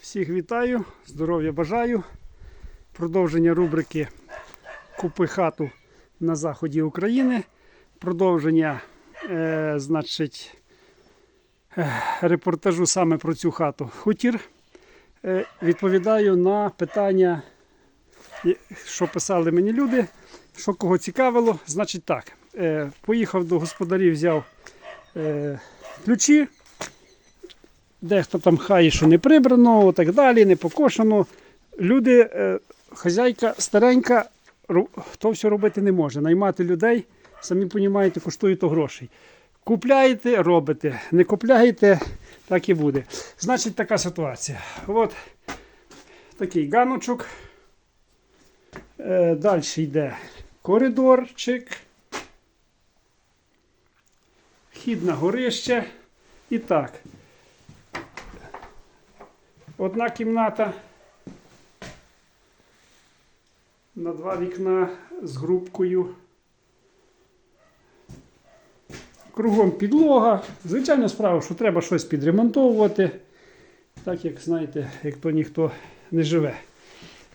Всіх вітаю, здоров'я бажаю. Продовження рубрики Купи хату на заході України. Продовження, е, значить, е, репортажу саме про цю хату. Хутір. Е, відповідаю на питання, що писали мені люди, що кого цікавило. Значить так, е, поїхав до господарів, взяв е, ключі. Дехто там хай, що не прибрано, так далі, не покошено. Люди, е, хазяйка старенька, то все робити не може. Наймати людей, самі розумієте, коштує то грошей. Купляєте, робите. Не купляєте, так і буде. Значить, така ситуація. От такий ганочок. Е, далі йде коридорчик. Вхід на горище. І так. Одна кімната на два вікна з грубкою. Кругом підлога. Звичайно, справа, що треба щось підремонтовувати. Так як знаєте, як то ніхто не живе.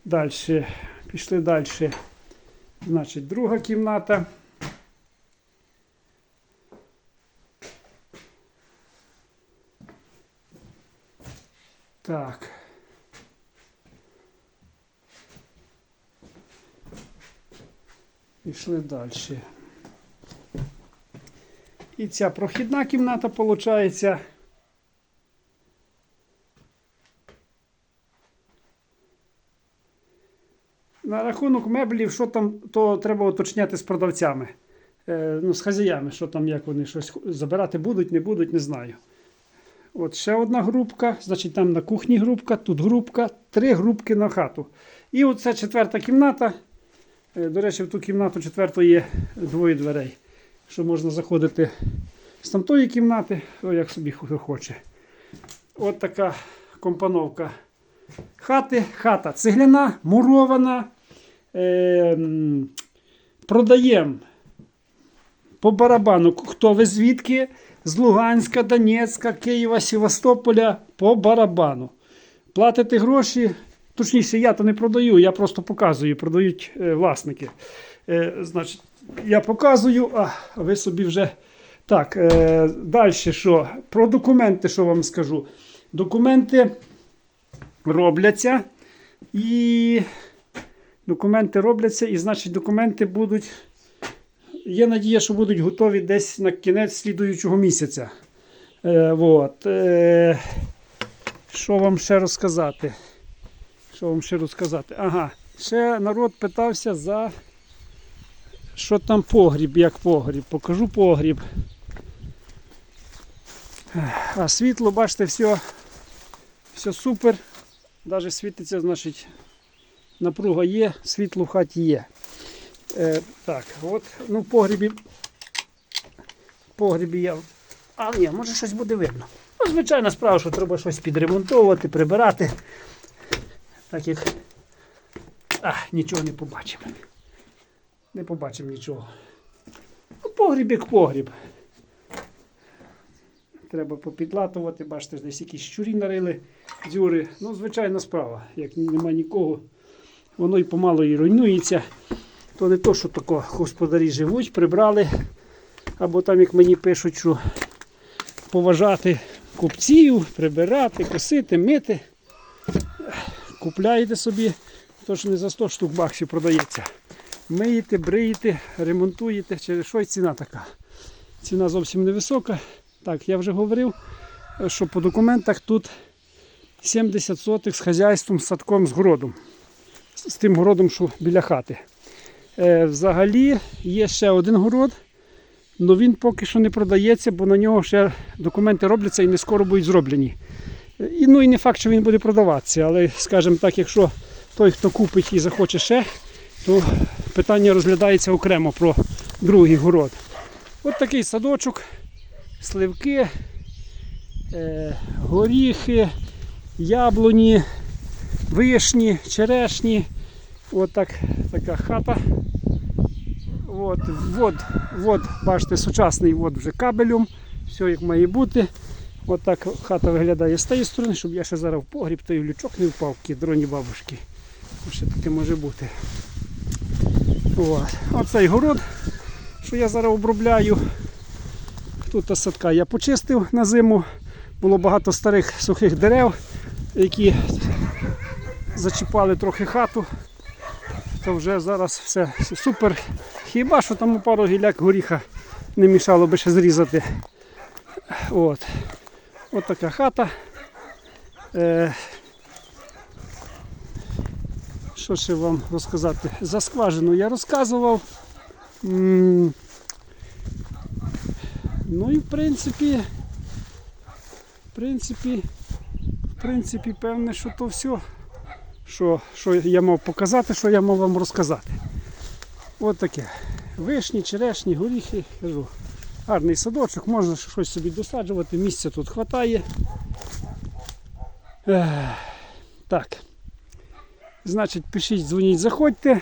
Далі. Пішли далі. Значить, друга кімната. Так. Пішли далі. І ця прохідна кімната виходить. На рахунок меблів, що там, то треба уточняти з продавцями. Е, ну, з хазяями, що там, як вони щось забирати будуть, не будуть, не знаю. От ще одна групка, значить там на кухні групка, тут групка, три групки на хату. І оце четверта кімната. Е, До речі, в ту кімнату четверту є двоє дверей, що можна заходити з тамтої кімнати, о, як собі хто хоче. От така компоновка хати. Хата цегляна, мурована. Е, продаємо по барабану, хто ви звідки? З Луганська, Донецька, Києва, Севастополя по барабану. Платите гроші. Точніше, я то не продаю, я просто показую, продають е, власники. Е, значить, я показую, а ви собі вже. Так, е, далі що? Про документи, що вам скажу. Документи робляться і документи робляться, і значить документи будуть. Є надія, що будуть готові десь на кінець слідуючого місяця. Е, вот. е, що вам ще розказати? Що вам ще розказати? Ага, ще народ питався за що там погріб, як погріб. Покажу погріб. А світло, бачите, все, все супер. Навіть світиться, значить, напруга є, світло в хаті є. Е, так, от, ну, в погрібі. в Погрібі я. А ні, може щось буде видно. Ну, звичайна справа, що треба щось підремонтовувати, прибирати. Так як. А, нічого не побачимо. Не побачимо нічого. Ну, погріб як погріб. Треба попідлатувати, бачите, десь якісь щурі нарили, дзюри. Ну, звичайна справа. Як нема нікого, воно і помало і руйнується. То не то, що тако господарі живуть, прибрали. Або там, як мені пишуть, що поважати купців, прибирати, косити, мити. Купляєте собі, то що не за 100 штук баксів продається. Миєте, бриєте, ремонтуєте, через що й ціна така. Ціна зовсім невисока. Так, я вже говорив, що по документах тут 70 сотих з хазяйством, з садком, з городом. З тим городом, що біля хати. Е, взагалі є ще один город, але він поки що не продається, бо на нього ще документи робляться і не скоро будуть зроблені. Е, І, ну і не факт, що він буде продаватися, але, скажімо так, якщо той, хто купить і захоче ще, то питання розглядається окремо про другий город. От такий садочок, сливки, е, горіхи, яблуні, вишні, черешні. От так, така хата. От, вод, вод, бачите, сучасний вод вже кабелем, все як має бути. Отак хата виглядає з тієї сторони, щоб я ще зараз в погріб, той лючок не впав, дроні бабушки. Ще таке може бути. От. Оцей город, що я зараз обробляю. Тут садка я почистив на зиму. Було багато старих сухих дерев, які зачіпали трохи хату. То вже зараз все супер. Хіба що там пару гіляк горіха не мішало би ще зрізати. От. От така хата. Е, що ще вам розказати? За скважину я розказував. Ну і в принципі, в принципі, в принципі, певне, що то все, що, що я мав показати, що я мав вам розказати. От таке. Вишні, черешні, горіхи, кажу. Гарний садочок, можна щось собі досаджувати, місця тут вистачає. Так. Значить, пишіть, дзвоніть, заходьте.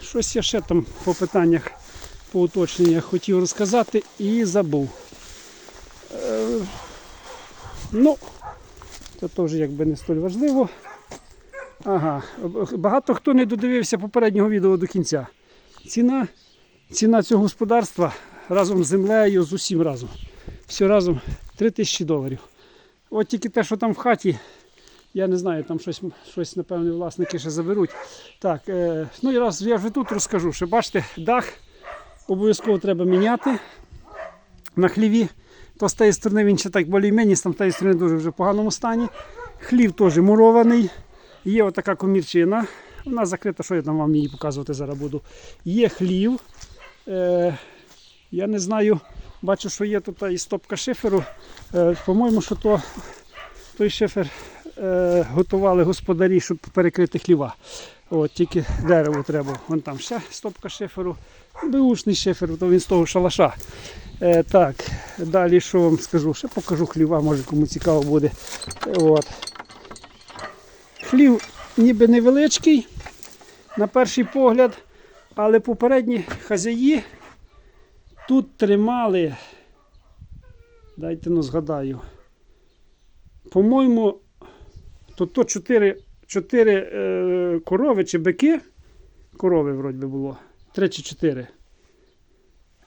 Щось я ще там по питаннях, по уточненнях хотів розказати і забув. Е, ну, це теж якби не столь важливо. Ага, багато хто не додивився попереднього відео до кінця. Ціна, ціна цього господарства разом з землею, з усім разом. Все разом 3 тисячі доларів. От тільки те, що там в хаті, я не знаю, там щось, щось напевне, власники ще заберуть. Так, е, ну і раз я вже тут розкажу, що бачите, дах обов'язково треба міняти на хліві. То з тієї сторони він ще так більш-менш, там з тієї сторони дуже вже в поганому стані. Хлів теж мурований. Є отака комірчина. Вона закрита, що я там вам її показувати зараз буду. Є хлів. Е, я не знаю, бачу, що є тут і стопка шиферу. Е, по-моєму, що то, той шифер е, готували господарі, щоб перекрити хліва. От, тільки дерево треба. Вон там ще стопка шиферу. Беушний шифер, то він з того шалаша. Е, так, далі що вам скажу? Ще покажу хліва, може кому цікаво буде. От. Хлів ніби невеличкий, на перший погляд, але попередні хазяї тут тримали, дайте ну згадаю, по-моєму, то, то 4, 4 е, корови чи бики, корови вроді було, 3 чи 4.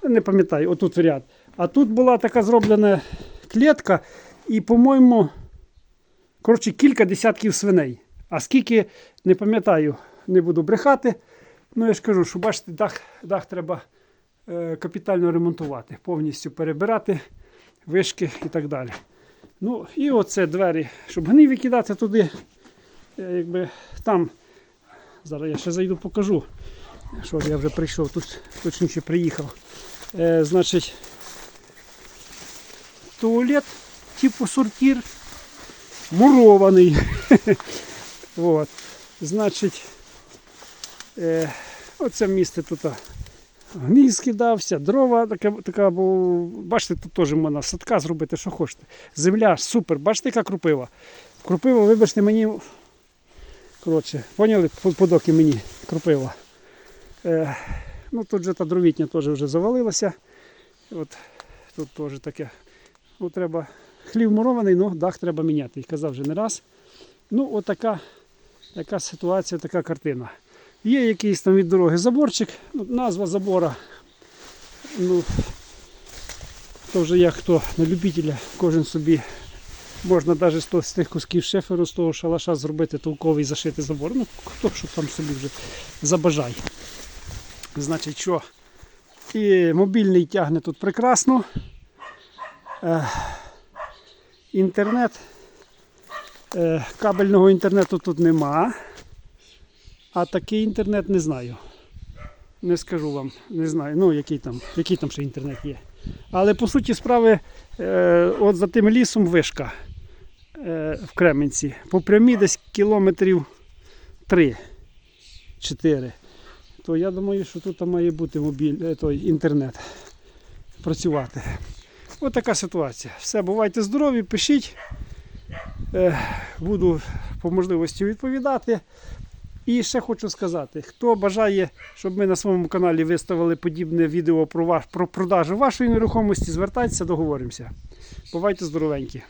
Не пам'ятаю, отут в ряд. А тут була така зроблена клітка, і, по-моєму, коротше, кілька десятків свиней. А скільки, не пам'ятаю, не буду брехати. Ну, я ж кажу, що бачите, дах, дах треба е, капітально ремонтувати, повністю перебирати вишки і так далі. Ну, і оце двері, щоб гній викидати туди. Е, якби там. Зараз я ще зайду покажу. Що я вже прийшов, тут точніше приїхав. Е, значить, туалет, типу сортир, мурований. От. Значить, е, оце місце тут а, гній скидався, дрова така, така бо бачите, тут теж можна садка зробити, що хочете. Земля супер, бачите, яка крупива. Крупива, вибачте, мені. Коротше, поняли, По- подоки мені крупива. Е, ну тут же та дровітня теж вже завалилася. От, тут теж таке. Ну, треба хлів мурований, ну дах треба міняти. І казав вже не раз. Ну, отака така ситуація, така картина. Є якийсь там від дороги заборчик, ну, назва забора. Ну, то вже як хто на любителя, кожен собі можна навіть з тих кусків шеферу, з того шалаша зробити толковий зашити забор. Ну, хто що там собі вже забажає. Значить, що? І мобільний тягне тут прекрасно. Інтернет. Е, кабельного інтернету тут нема. А такий інтернет не знаю. Не скажу вам, не знаю, ну який там, який там ще інтернет є. Але по суті справи, е, от за тим лісом вишка е, в Кременці. По прямій десь кілометрів 3-4. То я думаю, що тут має бути мобіль, той, інтернет працювати. Ось така ситуація. Все, бувайте здорові, пишіть. Е, буду по можливості відповідати. І ще хочу сказати: хто бажає, щоб ми на своєму каналі виставили подібне відео про, ваш, про продажу вашої нерухомості, звертайтеся, договоримося. Бувайте здоровенькі.